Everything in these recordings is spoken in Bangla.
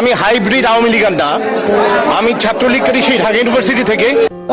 আমি হাইব্রিড আওয়ামী লীগার না আমি ছাত্রলীগ করি সেই ঢাকা ইউনিভার্সিটি থেকে।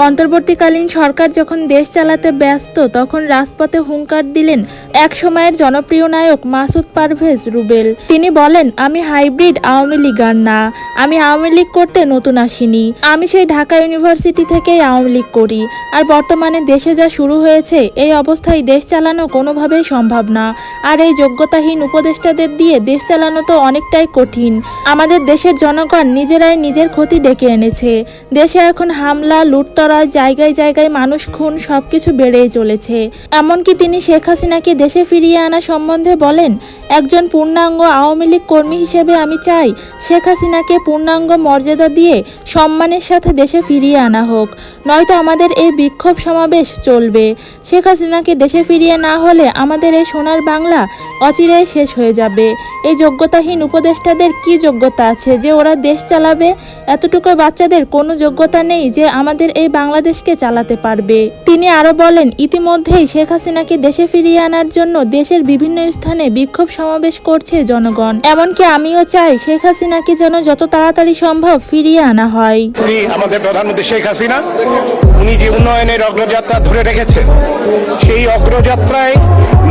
অন্তর্বর্তীকালীন সরকার যখন দেশ চালাতে ব্যস্ত, তখন রাজপথে হুঙ্কার দিলেন এক সময়ের জনপ্রিয় নায়ক মাসুদ পারভেজ রুবেল। তিনি বলেন, আমি হাইব্রিড আওয়ামী লীগার না। আমি আওয়ামী লীগ করতে নতুন আসিনি। আমি সেই ঢাকা ইউনিভার্সিটি থেকেই আওয়ামী লীগ করি। আর বর্তমানে দেশে যা শুরু হয়েছে, এই অবস্থায় দেশ চালানো কোনোভাবেই সম্ভব না। আর এই যোগ্যতাহীন উপদেষ্টাদের দিয়ে দেশ চালানো তো অনেকটাই কঠিন। আমাদের দেশের জনগণ নিজেরাই নিজের ক্ষতি ডেকে এনেছে। দেশে এখন হামলা, লুটতরা জায়গায় জায়গায় মানুষ খুন সবকিছু বেড়েই চলেছে। এমনকি তিনি শেখ হাসিনাকে দেশে ফিরিয়ে আনা সম্বন্ধে বলেন, একজন পূর্ণাঙ্গ আওয়ামী লীগ কর্মী হিসেবে আমি চাই শেখ হাসিনাকে পূর্ণাঙ্গ মর্যাদা দিয়ে সম্মানের সাথে দেশে ফিরিয়ে আনা হোক। নয়তো আমাদের এই বিক্ষোভ সমাবেশ চলবে। শেখ হাসিনাকে দেশে ফিরিয়ে না হলে আমাদের এই সোনার বাংলা অচিরেই শেষ হয়ে যাবে। এই যোগ্যতাহীন উপদেষ্টাদের কি যোগ্যতা আছে যে ওরা দেশ চালাবে? এতটুকু বাচ্চাদের কোনো যোগ্যতা নেই যে আমাদের এই বাংলাদেশকে চালাতে পারবে। তিনি আরও বলেন, ইতিমধ্যেই শেখ হাসিনাকে দেশে ফিরিয়ে আনার জন্য দেশের বিভিন্ন স্থানে বিক্ষোভ সমাবেশ করছে জনগণ। এমনকি আমিও চাই শেখ হাসিনাকে যেন যত তাড়াতাড়ি সম্ভব ফিরিয়ে আনা হয়। আমাদের প্রধানমন্ত্রী শেখ হাসিনা। উনি যে উন্নয়নের অগ্রযাত্রা ধরে রেখেছেন, সেই অগ্রযাত্রায়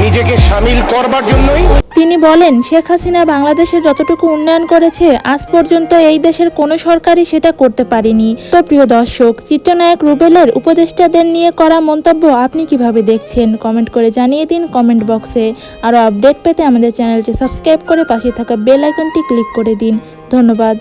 নিজেকে সামিল করবার জন্যই তিনি বলেন, শেখ হাসিনা বাংলাদেশের যতটুকু উন্নয়ন করেছে, আজ পর্যন্ত এই দেশের কোনো সরকারই সেটা করতে পারেনি। তো প্রিয় দর্শক, চিত্রনায়ক রুবেলের উপদেষ্টাদের নিয়ে করা মন্তব্য আপনি কীভাবে দেখছেন? কমেন্ট করে জানিয়ে দিন কমেন্ট বক্সে। আরও আপডেট পেতে আমাদের চ্যানেলটি সাবস্ক্রাইব করে পাশে থাকা বেল আইকনটি ক্লিক করে দিন। ধন্যবাদ।